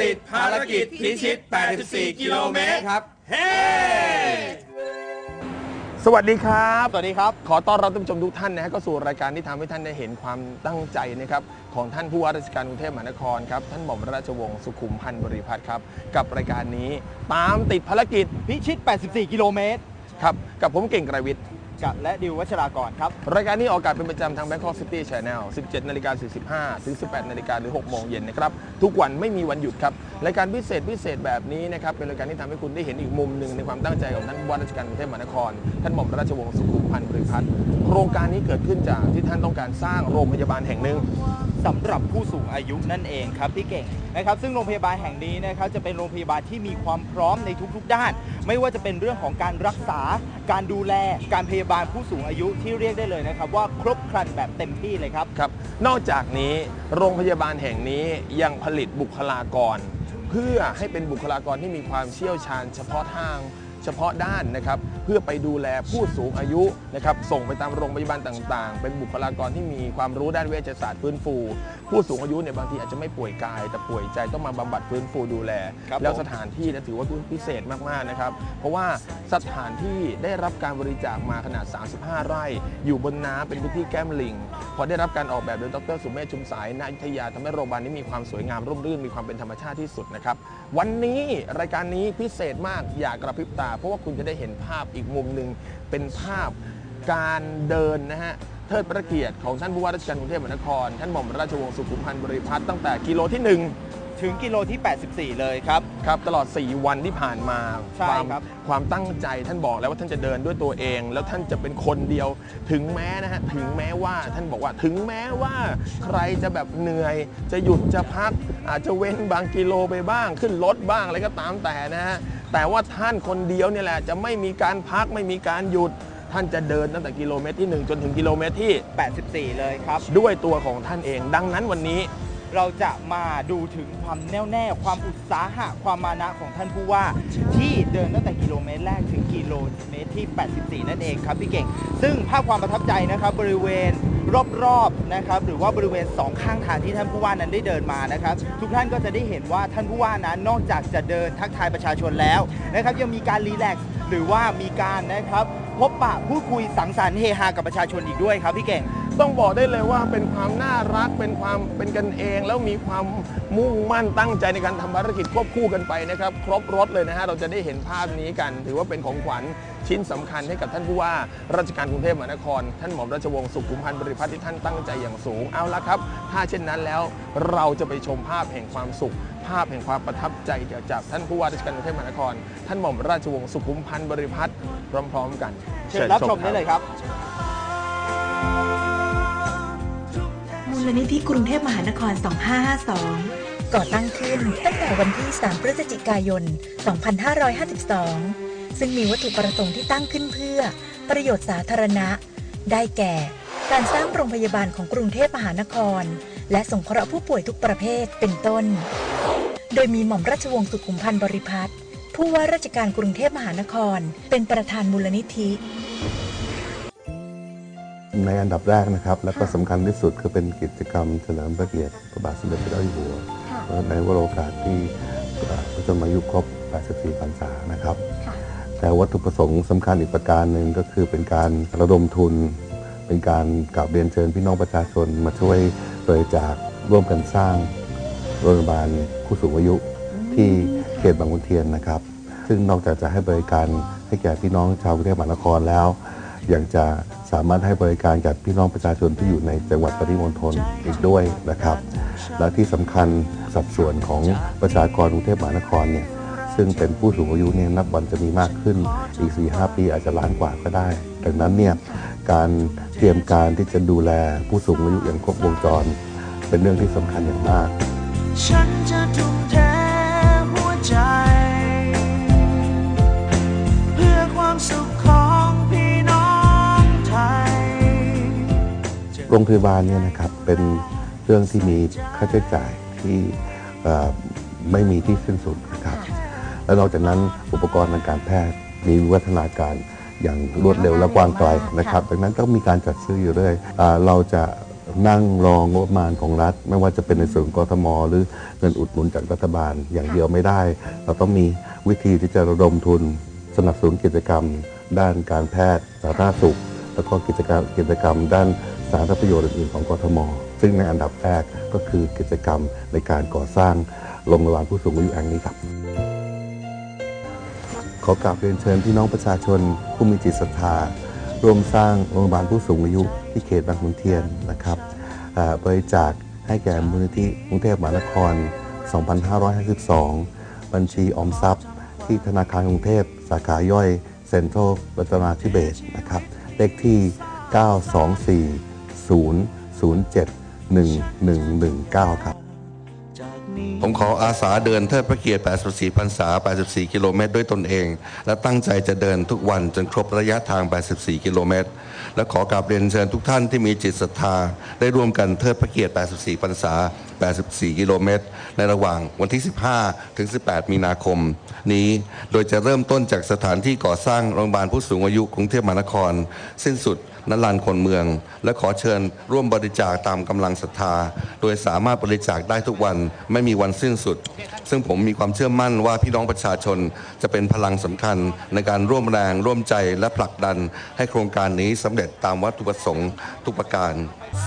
ติดภารกิจพิชิต 84 กิโลเมตรครับ เฮ้ สวัสดีครับ สวัสดีครับ ขอต้อนรับท่านผู้ชมทุกท่านนะฮะก็สู่รายการที่ทำให้ท่านได้เห็นความตั้งใจนะครับของท่านผู้ว่าราชการกรุงเทพมหานครครับท่านหม่อมราชวงศ์สุขุมพันธ์บริพัตรครับ กับรายการนี้ตามติดภารกิจพิชิต 84 กิโลเมตร ครับ กับผมเก่งไกรวิทย์ กะและดิววัชรากรครับ รายการนี้ออกอากาศเป็นประจำทาง Bangkok City Channel 17นาฬิกา45 ถึง 18นาฬิกาหรือ 6 โมงเย็นนะครับ ทุกวันไม่มีวันหยุดครับ รายการพิเศษพิเศษแบบนี้นะครับ เป็นรายการที่ทำให้คุณได้เห็นอีกมุมหนึ่งในความตั้งใจของท่านผู้ว่าราชการกรุงเทพมหานคร ท่านหม่อมราชวงศ์สุขุมพันธ์บริพัตรโครงการนี้เกิดขึ้นจากที่ท่านต้องการสร้างโรงพยาบาลแห่งหนึ่ง สำหรับผู้สูงอายุนั่นเองครับพี่เก่งนะครับซึ่งโรงพยาบาลแห่งนี้นะครับจะเป็นโรงพยาบาลที่มีความพร้อมในทุกๆ ด้าน ไม่ว่าจะเป็นเรื่องของการรักษา การดูแลการพยาบาลผู้สูงอายุที่เรียกได้เลยนะครับว่าครบครันแบบเต็มที่เลยครับ ครับ นอกจากนี้โรงพยาบาลแห่งนี้ยังผลิตบุคลากร เพื่อให้เป็นบุคลากรที่มีความเชี่ยวชาญ เฉพาะทางเฉพาะด้านนะครับ เพื่อไปดูแลผู้สูงอายุนะครับส่งไปตามโรงพยาบาลต่างๆ เป็นบุคลากรที่มีความรู้ด้านเวชศาสตร์ฟื้นฟู ผู้สูงอายุเนี่ยบางทีอาจจะไม่ป่วยกาย แต่ป่วยใจต้องมาบำบัดฟื้นฟูดูแล ครับแล้วผม สถานที่เนยถือว่าพิเศษมากๆนะครับ เพราะว่าสถานที่ได้รับการบริจาคมาขนาด 35 ไร่ อยู่บนน้ำเป็นพื้นที่แก้มลิง พอได้รับการออกแบบโดยดรสุเมธชุมสายนาอยุธยาทำให้โรงพยาบาลนี้มีความสวยงามร่มรื่นมีความเป็นธรรมชาติที่สุดนะครับ วันนี้รายการนี้พิเศษมากอย่ากระพริบตา เพราะว่าคุณจะได้เห็นภาพอีกมุมหนึ่งเป็นภาพการเดินนะฮะเทิดพระเกียรติของท่านผู้ว่าราชการกรุงเทพมหานคร ท่านหม่อมราชวงศ์สุขุมพันธ์บริพัตรตั้งแต่กิโลที่หนึ่งถึงกิโลที่ 84 เลยครับ ครับตลอด 4 วันที่ผ่านมาใช่ความครับ ความตั้งใจท่านบอกแล้วว่าท่านจะเดินด้วยตัวเอง แล้วท่านจะเป็นคนเดียวถึงแม้นะฮะถึงแม้ว่าท่านบอกว่าถึงแม้ว่าใครจะแบบเหนื่อย จะหยุดจะพัก อาจจะเว้นบางกิโลไปบ้างขึ้นรถบ้างอะไรก็ตามแต่นะฮะแต่ว่าท่านคนเดียวเนี่ยแหละจะไม่มีการพักไม่มีการหยุด ท่านจะเดินตั้งแต่กิโลเมตรที่ 1 จนถึงกิโลเมตรที่ 84 เลยครับ ด้วยตัวของท่านเอง ดังนั้นวันนี้เราจะมาดูถึงความแน่วแน่ความอุตสาหะความมานะของท่านผู้ว่า ที่เดินตั้งแต่กิโลเมตรแรกถึงกิโลเมตรที่ 84 นั่นเองครับพี่เก่ง ซึ่งภาพความประทับใจนะครับบริเวณรอบๆ นะครับหรือว่าบริเวณสองข้างทางที่ท่านผู้ว่านั้นได้เดินมานะครับทุกท่านก็จะได้เห็นว่าท่านผู้ว่านั้นนอกจากจะเดินทักทายประชาชนแล้วนะครับยังมีการรีแลกซ์หรือว่ามีการนะครับพบปะพูดคุยสังสรรค์เฮฮากับประชาชนอีกด้วยครับพี่เก่ง ต้องบอกได้เลยว่าเป็นความน่ารักเป็นความเป็นกันเอง แล้วมีความมุ่งมั่นตั้งใจในการทำภารกิจควบคู่กันไปนะครับ ครบรถเลยนะฮะเราจะได้เห็นภาพนี้กัน ถือว่าเป็นของขวัญชิ้นสำคัญให้กับท่านผู้ว่าราชการกรุงเทพมหานคร ท่านหม่อมราชวงศ์สุขุมพันธ์บริพัตรที่ท่านตั้งใจอย่างสูงเอาละครับ ถ้าเช่นนั้นแล้วเราจะไปชมภาพแห่งความสุข ภาพแห่งความประทับใจจากท่านผู้ว่าราชการกรุงเทพมหานคร ท่านหม่อมราชวงศ์สุขุมพันธ์บริพัตรพร้อม ๆ กัน เชิญรับชมได้เลยครับ ลนิธิกรุงเทพมหานคร 2552 ก่อตั้งขึ้นตั้งแต่วันที่ 3 พฤศจิกายน 2552 ซึ่งมีวัตถุประสงค์ที่ตั้งขึ้นเพื่อ ประโยชน์สาธารณะ ได้แก่ การสร้างโรงพยาบาลของกรุงเทพมหานคร และสงเคราะห์ผู้ป่วยทุกประเภทเป็นต้น โดยมีหม่อมราชวงศ์สุขุมพันธ์บริพัตรผู้ว่าราชการกรุงเทพมหานคร เป็นประธานมูลนิธิ ในอันดับแรกนะครับ และก็สำคัญที่สุดคือเป็นกิจกรรมเฉลิมพระเกียรติพระบาทสมเด็จพระเจ้าอยู่หัวในวโรกาสที่เอ่อพระชนมายุครบ 84พรรษานะครับแต่วัตถุประสงค์สำคัญอีกประการหนึ่งก็คือเป็นการระดมทุน เป็นการกราบเรียนเชิญพี่น้องประชาชนมาช่วยบริจาคร่วมกันสร้างโรงพยาบาลผู้สูงอายุที่เขตบางขุนเทียนนะครับ ซึ่งนอกจากจะให้บริการให้แก่พี่น้องชาวกรุงเทพมหานครแล้ว ยังจะสามารถให้บริการกับพี่น้องประชาชนที่อยู่ในจังหวัดปริมณฑลอีกด้วยนะครับ และที่สำคัญสัดส่วนของประชากรกรุงเทพมหานครเนี่ยซึ่งเป็นผู้สูงอายุเนี่ยนับวันจะมีมากขึ้นอีก 4-5 ปีอาจจะล้านกว่าก็ได้ ดังนั้นเนี่ยการเตรียมการที่จะดูแลผู้สูงอายุอย่างครบวงจร เป็นเรื่องที่สำคัญอย่างมาก รงพยาบาลเนี่ยนะครับเป็นเรื่องที่มีค่าใช้จ่ายที่เอ่อไม่มีที่สิ้นสุดนะครับ และนอกจากนั้นอุปกรณ์ทางการแพทย์มีวิวัฒนาการอย่างรวดเร็วและกว้างไกลนะครับดังนั้นต้องมีการจัดซื้ออยู่เรื่อยอาเราจะนั่งรองงบประมาณของรัฐ ไม่ว่าจะเป็นในส่วนของกทม หรือเงินอุดหนุนจากรัฐบาลอย่างเดียวไม่ได้ เราต้องมีวิธีที่จะระดมทุนสนับสนุนกิจกรรม ด้านการแพทย์สาธารณสุข แล้วก็กิจกรรมกิจกรรมด้าน สาธารณประโยชน์อื่นๆของกทม ซึ่งในอันดับแรกก็คือกิจกรรมในการก่อสร้างโรงพยาบาลผู้สูงอายุแห่งนี้ครับ ขอกราบเรียนเชิญพี่น้องประชาชนผู้มีจิตศรัทธาร่วมสร้างโรงพยาบาลผู้สูงอายุที่เขตบางขุนเทียนนะครับบริจาคให้แก่มูลนิธิกรุงเทพมหานคร 2552 บัญชีออมทรัพย์ ที่ธนาคารกรุงเทพสาขาย่อยเซ็นทรัลรัตนาธิเบศนะครับ เลขที่ 924 0071119 ครับจากนี้ผมขออาสาเดินเทิดพระเกียรติ 84พรรษา 84 กิโลเมตรด้วยตนเอง และตั้งใจจะเดินทุกวันจนครบระยะทาง 84 กิโลเมตร และขอกราบเรียนเชิญทุกท่านที่มีจิตศรัทธา ได้ร่วมกันเทิดพระเกียรติ 84 พรรษา84 กิโลเมตร ในระหว่างวันที่ 15 ถึง 18 มีนาคม นี้ โดยจะเริ่มต้นจากสถานที่ก่อสร้างโรงพยาบาลผู้สูงอายุกรุงเทพมหานคร สิ้นสุดนลานคนเมือง และขอเชิญร่วมบริจาคตามกำลังศรัทธา โดยสามารถบริจาคได้ทุกวันไม่มีวันสิ้นสุด ซึ่งผมมีความเชื่อมั่นว่าพี่น้องประชาชนจะเป็นพลังสำคัญในการร่วมแรงร่วมใจและผลักดัน ให้โครงการนี้สำเร็จตามวัตถุประสงค์ทุกประการ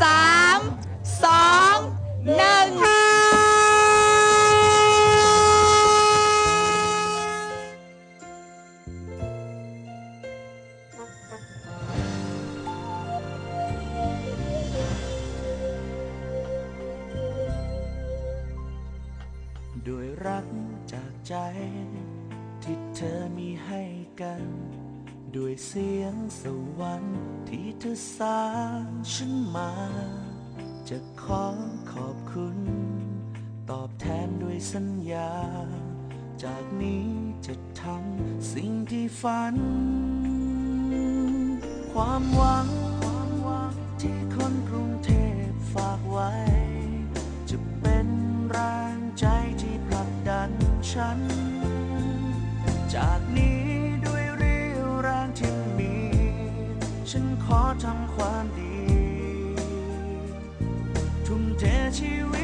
สามสอง หนึ่งด้วยรักจากใจ ที่เธอมีให้กัน ด้วยเสียงสวรรค์ที่เธอสร้างฉันมา จะขอ สัญญา จากนี้จะทำสิ่งที่ฝันความหวังที่คนกรุงเทพฝากไว้ จะเป็นแรงใจที่ผลักดันฉัน จากนี้ด้วยเรี่ยวแรงที่มี ฉันขอทำความดี ทุ่มเทชีวิต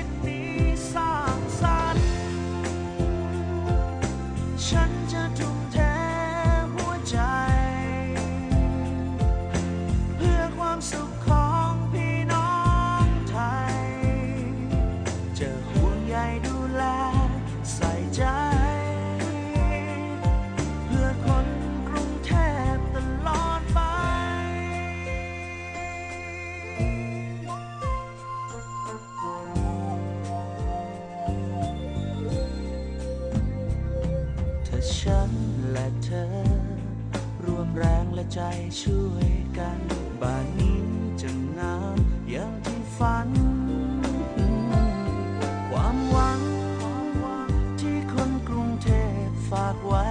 ใจช่วยกันบ้านนี้จะงามอย่างที่ฝัน ความหวังที่คนกรุงเทพฝากไว้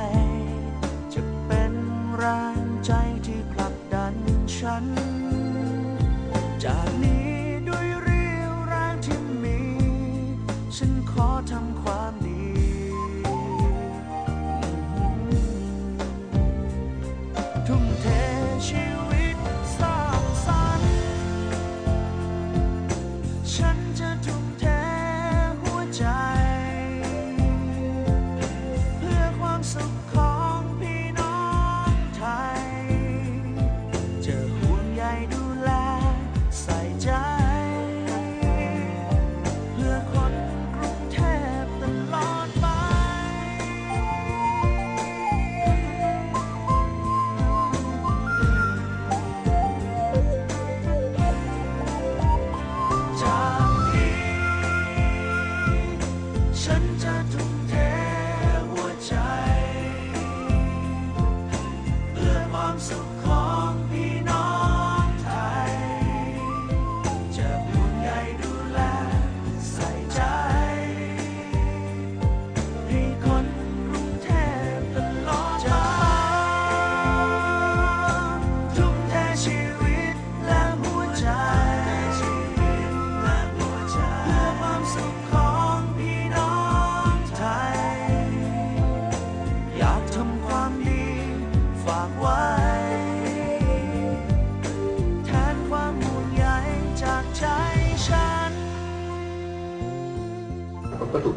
จะเป็นแรงใจที่ผลักดันฉันจาก พื่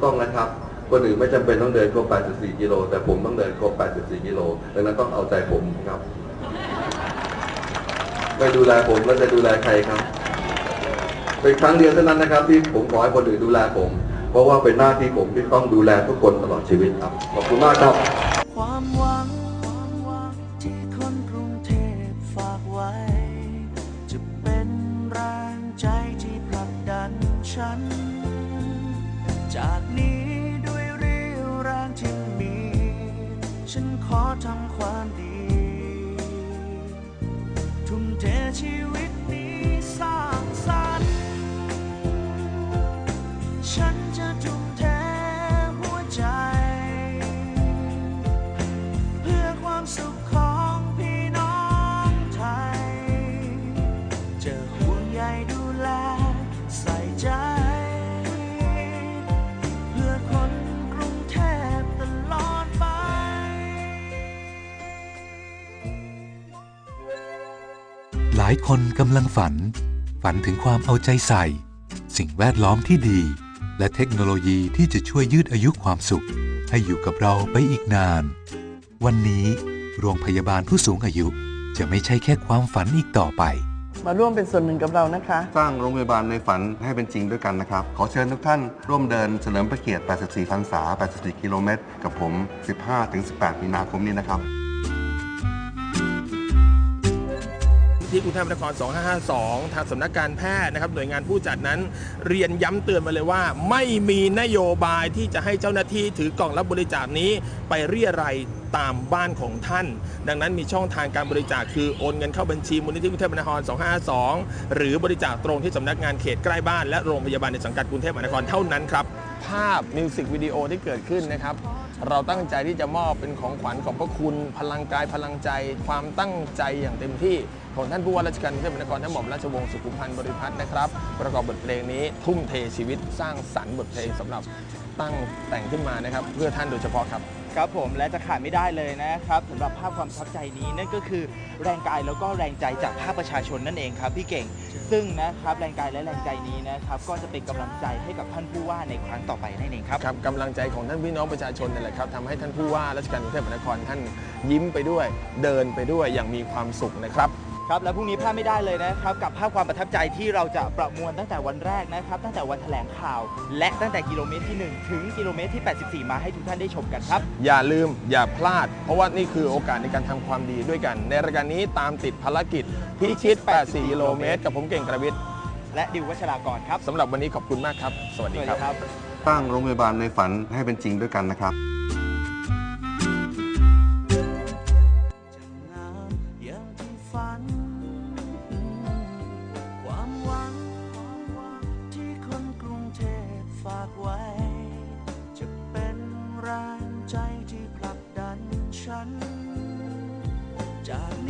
ต้องนะครับ คนอื่นไม่จำเป็นต้องเดินครบ 84 กิโล แต่ผมต้องเดินครบ 84 กิโล ดังนั้นต้องเอาใจผมครับ ไม่ดูแลผมแล้วจะดูแลใครครับ เป็นครั้งเดียวเท่านั้นนะครับ ที่ผมขอให้คนอื่นดูแลผม เพราะว่าเป็นหน้าที่ผมที่ต้องดูแลทุกคนตลอดชีวิตครับ ขอบคุณมากครับ ความหวัง ขอทำความดี ทุ่มเทชีวิตายคนกำลังฝัน ฝันถึงความเอาใจใส่ สิ่งแวดล้อมที่ดี และเทคโนโลยีที่จะช่วยยืดอายุความสุข ให้อยู่กับเราไปอีกนาน วันนี้โรงพยาบาลผู้สูงอายุจะไม่ใช่แค่ความฝันอีกต่อไป มาร่วมเป็นส่วนหนึ่งกับเรานะคะ สร้างโรงพยาบาลในฝันให้เป็นจริงด้วยกันนะครับ ขอเชิญทุกท่านร่วมเดินเฉลิมพระเกียรติ 84 พรรษา 84 กิโลเมตร กับผม 15-18 มีนาคมนี้นะครับ ที่กรุงเทพมหานคร 2552 ทางสำนักการแพทย์นะครับหน่วยงานผู้จัดนั้น เรียนย้ำเตือนมาเลยว่า ไม่มีนโยบายที่จะให้เจ้าหน้าที่ถือกล่องรับบริจาคนี้ไปเรียรัยตามบ้านของท่าน ดังนั้นมีช่องทางการบริจาคคือโอนเงินเข้าบัญชีมูลนิธิกรุงเทพมหานคร 252 หรือบริจาคตรงที่สำนักงานเขตใกล้บ้านและโรงพยาบาลในสังกัดกรุงเทพมหานครเท่านั้นครับ ภาพมิวสิกวิดีโอที่เกิดขึ้นนะครับ เราตั้งใจที่จะมอบเป็นของขวัญของพระคุณ พลังกายพลังใจ ความตั้งใจอย่างเต็มที่ ของท่านผู้ว่าราชการกรุงเทพมหานครท่านหม่อมราชวงศ์สุขุมพันธ์บริพัตรนะครับ ประกอบบทเพลงนี้ทุ่มเทชีวิตสร้างสรรค์บทเพลงสำหรับตั้งแต่งขึ้นมานะครับ เพื่อท่านโดยเฉพาะครับ ครับผมและจะขาดไม่ได้เลยนะครับสำหรับภาพความประทับใจนี้นั่นก็คือแรงกายแล้วก็แรงใจจากภาคประชาชนนั่นเองครับพี่เก่ง ซึ่งนะครับแรงกายและแรงใจนี้นะครับก็จะเป็นกำลังใจให้กับท่านผู้ว่าในครั้งต่อไปนั่นเองครับ ครับกำลังใจของท่านพี่น้องประชาชนนั่นแหละครับทำให้ท่านผู้ว่าราชการกรุงเทพมหานครท่านยิ้มไปด้วย เดินไปด้วยอย่างมีความสุขนะครับ ครับและพรุ่งนี้พลาดไม่ได้เลยนะครับกับภาพความประทับใจที่เราจะประมวลตั้งแต่วันแรกนะครับ ตั้งแต่วันแถลงข่าว และตั้งแต่กิโลเมตรที่ 1 ถึงกิโลเมตรที่ 84 มาให้ทุกท่านได้ชมกันครับ อย่าลืมอย่าพลาด เพราะว่านี่คือโอกาสในการทำความดีด้วยกัน ในรายการนี้ตามติดภารกิจพิชิต 84 กิโลเมตร กับผมเก่งกระวิทย์และดิววัชรากรครับสำหรับวันนี้ขอบคุณมากครับ สวัสสดีวัสคดีรับครับ สร้างโรงพยาบาลในฝันให้เป็นจริงด้วยกันนะครับ ใจที่ผลักดันฉันจาก